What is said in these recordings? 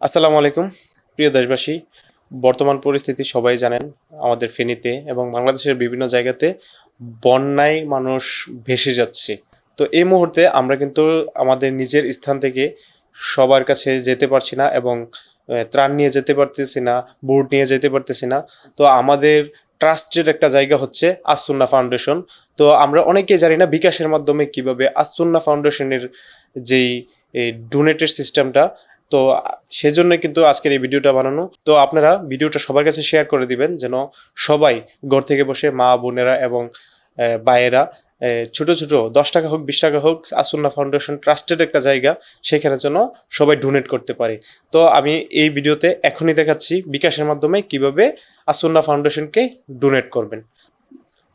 আসসালামু আলাইকুম, প্রিয় দেশবাসী। বর্তমান পরিস্থিতি সবাই জানেন, আমাদের ফেনীতে এবং বাংলাদেশের বিভিন্ন জায়গাতে বন্যায় মানুষ ভেসে যাচ্ছে। তো এই মুহূর্তে আমরা কিন্তু আমাদের নিজের স্থান থেকে সবার কাছে যেতে পারছি না এবং ত্রাণ নিয়ে যেতে পারতেছি না বুট নিয়ে যেতে পারতেছি না। তো আমাদের ট্রাস্টের একটা জায়গা হচ্ছে আসুন্না ফাউন্ডেশন। তো আমরা অনেকেই জানি না বিকাশের মাধ্যমে কীভাবে আসুন্না ফাউন্ডেশনের যেই ডোনেটের সিস্টেমটা তো সেজন্য কিন্তু আজকের এই ভিডিওটা বানানো। তো আপনারা ভিডিওটা সবার কাছে শেয়ার করে দিবেন যেন সবাই ঘর থেকে বসে মা বোনেরা এবং আহ, ছোট ছোট দশ টাকা হোক বিশ টাকা হোক আসুন্না ফাউন্ডেশন ট্রাস্টেড একটা জায়গা সেখানে যেন সবাই ডোনেট করতে পারে। তো আমি এই ভিডিওতে এখনই দেখাচ্ছি বিকাশের মাধ্যমে কীভাবে আসুন্না ফাউন্ডেশনকে ডোনেট করবেন।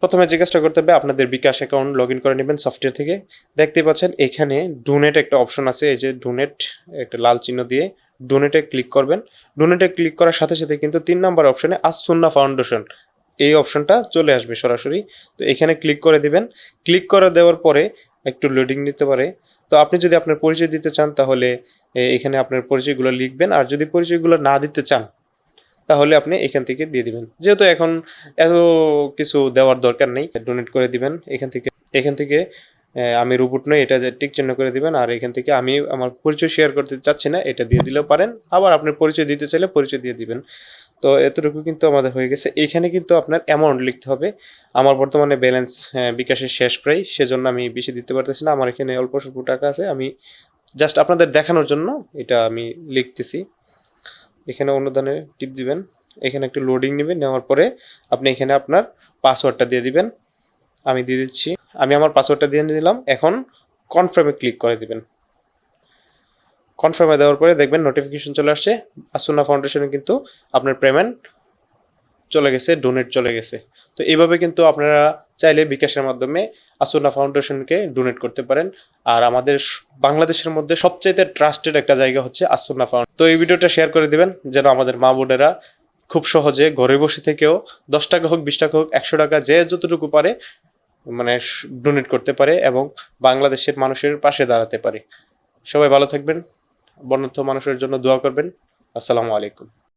প্রথমে কাজটা করতে হবে আপনাদের বিকাশ অ্যাকাউন্ট লগ ইন করে নেবেন সফটওয়্যার থেকে। দেখতে পাচ্ছেন এখানে ডোনেট একটা অপশন আছে, এই যে ডোনেট একটা লাল চিহ্ন দিয়ে ডোনেটে ক্লিক করবেন। ডোনেটে ক্লিক করার সাথে সাথে কিন্তু তিন নাম্বার অপশনে আসুন্না ফাউন্ডেশন এই অপশনটা চলে আসবে সরাসরি। তো এখানে ক্লিক করে দিবেন। ক্লিক করে দেওয়ার পরে একটু লোডিং নিতে পারে। তো আপনি যদি আপনার পরিচয় দিতে চান তাহলে এখানে আপনার পরিচয়গুলো লিখবেন। আর যদি পরিচয়গুলো না দিতে চান তাহলে আপনি এখান থেকে দিয়ে দিবেন। যেহেতু এখন এত কিছু দেওয়ার দরকার নেই ডোনেট করে দিবেন। এখান থেকে এখান থেকে আমি রোবট নই, এটা টিক চিহ্ন করে দিবেন, আর এখান থেকে আমি আমার পরিচয় শেয়ার করতে চাচ্ছি না, এটা দিয়ে দিলেও পারেন। আবার আপনার পরিচয় দিতে চাইলে পরিচয় দিয়ে দিবেন। তো এতটুকু কিন্তু আমাদের হয়ে গেছে। এখানে কিন্তু আপনার অ্যামাউন্ট লিখতে হবে। আমার বর্তমানে ব্যালেন্স বিকাশের শেষ প্রায়, সেজন্য আমি বেশি দিতে পারতেছি না। আমার এখানে অল্প স্বল্প টাকা আছে। আমি জাস্ট আপনাদের দেখানোর জন্য এটা আমি লিখতেছি। এখানে অনুদানে টিপ দিবেন। এখানে একটু লোডিং নেবেন, নেওয়ার পরে আপনি এখানে আপনার পাসওয়ার্ডটা দিয়ে দিবেন। আমি দিয়ে দিচ্ছি। আমি আমার পাসওয়ার্ডটা দিয়ে দিলাম। এখন কনফার্মে ক্লিক করে দিবেন। কনফার্মে দেওয়ার পরে দেখবেন নোটিফিকেশন চলে আসছে। আসুনা ফাউন্ডেশনে কিন্তু আপনার পেমেন্ট চলে গেছে ডোনেট চলে গেছে। তো এইভাবে কিন্তু আপনারা চাইলে বিকাশের মাধ্যমে আসুনা ফাউন্ডেশনকে ডোনেট করতে পারেন। আর আমাদের বাংলাদেশের মধ্যে সবচাইতে ট্রাস্টেড একটা জায়গা হচ্ছে আসুনা ফাউন্ড তো এই ভিডিওটা শেয়ার করে দিবেন, যেন আমাদের মা বোনেরা খুব সহজে ঘরে বসে থেকেও দশ টাকা হোক, বিশ টাকা হোক, একশো টাকা যে যতটুকু পারে মানে ডোনেট করতে পারে এবং বাংলাদেশের মানুষের পাশে দাঁড়াতে পারে। সবাই ভালো থাকবেন বন্যত্ব মানুষের জন্য দোয়া করবেন। আসসালামু আলাইকুম।